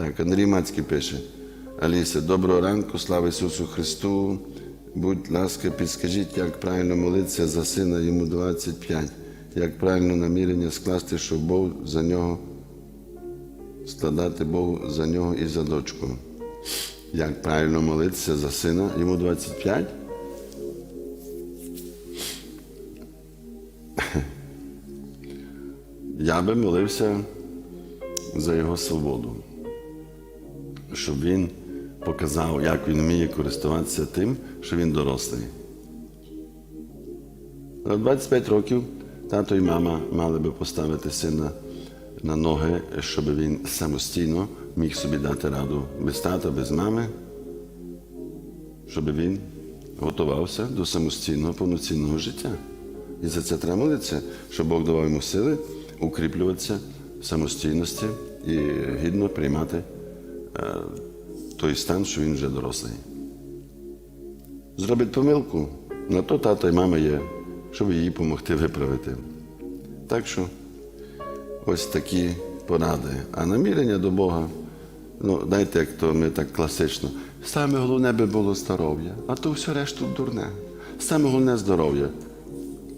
Так, Андрій Мацький пише. Аліса, доброго ранку, слава Ісусу Христу. Будь ласка, підскажіть, як правильно молитися за сина йому 25, як правильно намірення скласти, щоб Бог за нього, складати Богу за нього і за дочку. Як правильно молитися за сина йому 25? Я би молився за його свободу, щоб він показав, як він вміє користуватися тим, що він дорослий. На 25 років тато і мама мали би поставити сина на ноги, щоб він самостійно міг собі дати раду без тата, без мами, щоб він готувався до самостійного повноцінного життя. І за це треба молитися, щоб Бог давав йому сили укріплюватися в самостійності і гідно приймати той стан, що він вже дорослий. Зробить помилку, на то тато і мама є, щоб їй допомогти виправити. Так що ось такі поради. А намірення до Бога, ну, знаєте, як то ми так класично, саме головне би було здоров'я, а то все решту дурне. Саме головне здоров'я.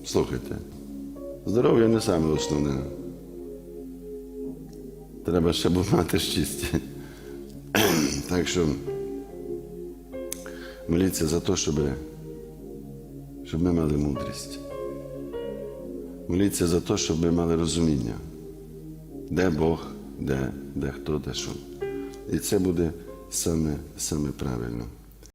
Слухайте, здоров'я не саме основне. Треба ще мати щастя. Так що моліться за те, щоб, щоб ми мали мудрість. Моліться за те, щоб ми мали розуміння, де Бог, де, де хто, де що. І це буде саме, саме правильно.